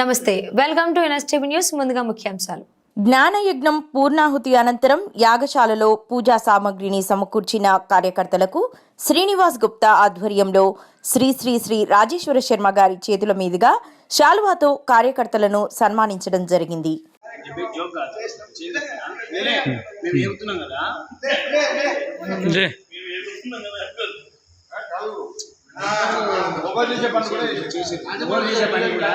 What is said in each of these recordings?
నమస్తే. Welcome to NSTV news ముందుగా ముఖ్యాంశాలు. జ్ఞానయజ్ఞం పూర్ణాహుతి అనంతరం యాగశాలలో పూజా సామగ్రిని సమకూర్చిన కార్యకర్తలకు శ్రీనివాస్ గుప్తా ఆధ్వర్యంలో శ్రీ శ్రీ శ్రీ రాజేశ్వర శర్మ గారి చేతుల మీదుగా శాలువాతో కార్యకర్తలను సన్మానించడం జరిగింది. చేసే పని కూడా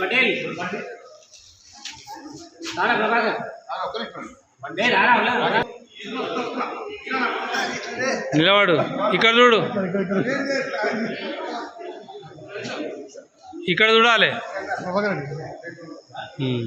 పటేల్. రారా ప్రభాకర్. రారా నిలబడు. ఇక్కడ చూడు. ఇక్కడ చూడాలి. ఉమ్.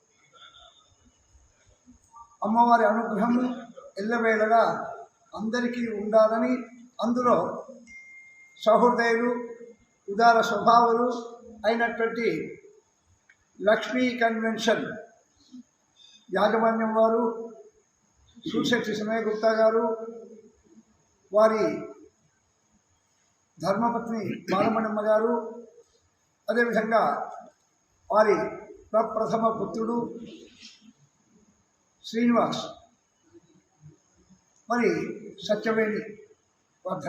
అమ్మవారి అనుగ్రహము ఎల్లవేళగా అందరికీ ఉండాలని అందులో సహృదయులు ఉదార స్వభావులు అయినటువంటి లక్ష్మీ కన్వెన్షన్ యాజమాన్యం వారు సూశక్తి సమయ గుప్తా గారు వారి ధర్మపత్ని బాలమణమ్మ గారు అదేవిధంగా వారి ప్రప్రథమ పుత్రుడు శ్రీనివాస్. మరి సత్యవేణి వారి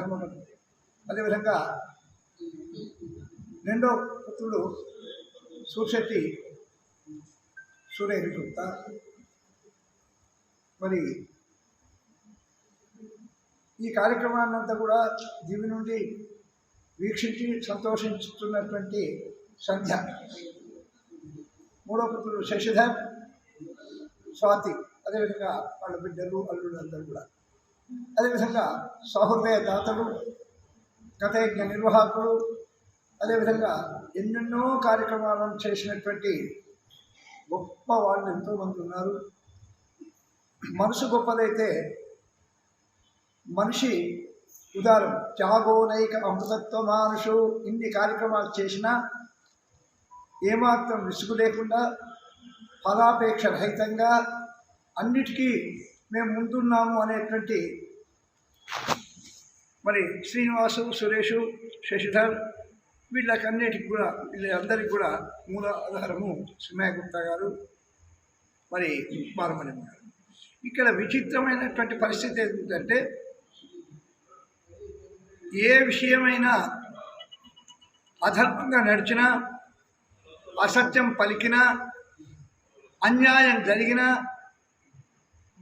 అదేవిధంగా రెండో పుత్రుడు సూర్శెట్టి సూర్య మరి ఈ కార్యక్రమాన్నంతా కూడా దీవి నుండి వీక్షించి సంతోషిస్తున్నటువంటి సంధ్య. మూడో పుత్రుడు శశిధర్ స్వాతి. అదేవిధంగా వాళ్ళ బిడ్డలు అల్లుడు అందరూ కూడా. అదేవిధంగా సహృదయ దాతలు కథయజ్ఞ నిర్వాహకులు అదేవిధంగా ఎన్నెన్నో కార్యక్రమాలను చేసినటువంటి గొప్ప వాళ్ళు ఎంతోమంది ఉన్నారు. మనసు గొప్పదైతే మనిషి ఉదారం త్యాగోనైక అమృతత్వ మానుషు ఇన్ని కార్యక్రమాలు చేసినా ఏమాత్రం విసుగు లేకుండా ఫలాపేక్ష రహితంగా అన్నిటికీ మేము ముందున్నాము అనేటువంటి మరి శ్రీనివాసు సురేషు శశిధర్ వీళ్ళకన్నిటికి కూడా వీళ్ళందరికీ కూడా మూల ఆధారము సుమయ గుప్తా గారు మరి బాలమణి గారు. ఇక్కడ విచిత్రమైనటువంటి పరిస్థితి ఏంటంటే ఏ విషయమైనా అధర్మంగా నడిచినా అసత్యం పలికినా అన్యాయం జరిగినా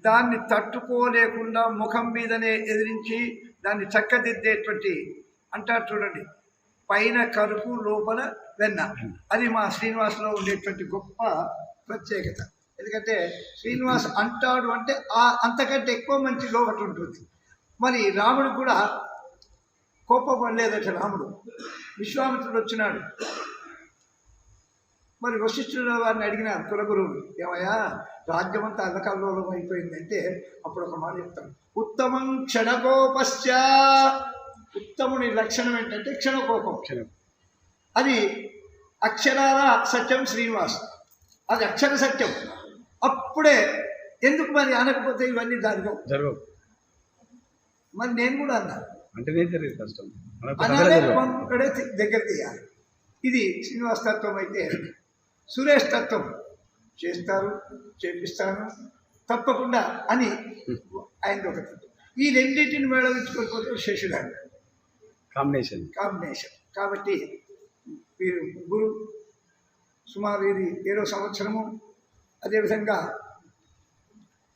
దాన్ని తట్టుకోలేకుండా ముఖం మీదనే ఎదిరించి దాన్ని చక్కదిద్దేటువంటి అంటారు చూడండి పైన కరుపు లోపల వెన్న. అది మా శ్రీనివాస్లో ఉండేటువంటి గొప్ప ప్రత్యేకత. ఎందుకంటే శ్రీనివాస్ అంటాడు అంటే ఆ అంతకంటే ఎక్కువ మంచి లోపట ఉంటుంది. మరి రాముడు కూడా కోపం పడలేదట రాముడు. విశ్వామిత్రుడు వచ్చినాడు. మరి వశిష్ఠుడు వారిని అడిగినారు కులగురువులు ఏమయ్యా రాజ్యమంతా అల్లకల్లోలం అయిపోయిందంటే అప్పుడు ఒక మాట చెప్తాను ఉత్తమం క్షణకోపశ్చ. ఉత్తముని లక్షణం ఏంటంటే క్షణకోపం. అది అక్షరాల సత్యం శ్రీనివాస్. అది అక్షర సత్యం. అప్పుడే ఎందుకు మరి అనకపోతే ఇవన్నీ దానికో జరగవు. మరి నేను కూడా అన్నా. అంటేనే జరిగింది కష్టం. అనాలే జరగవు. దగ్గర తీయాలి. ఇది శ్రీనివాస్ తత్వం అయితే సురేష్ తత్వం చేస్తారు చేపిస్తాను. తప్పకుండా అని ఆయన ఒక ఈ రెండింటిని మేళవించుకొని పోతే శేషుడాడు కాంబినేషన్. కాంబినేషన్. కాబట్టి వీరు ముగ్గురు సుమారు ఇది ఏడో సంవత్సరము. అదేవిధంగా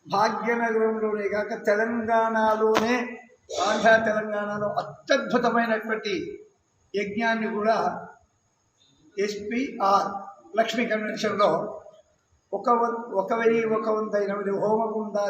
భాగ్యనగరంలోనే కాక తెలంగాణలోనే ఆంధ్ర తెలంగాణలో అత్యద్భుతమైనటువంటి యజ్ఞాన్ని కూడా ఎస్పీఆర్ లక్ష్మీ కన్వెన్షన్లో ఒక ఒక వెయ్యి ఒక వంద ఎనిమిది హోమగుండా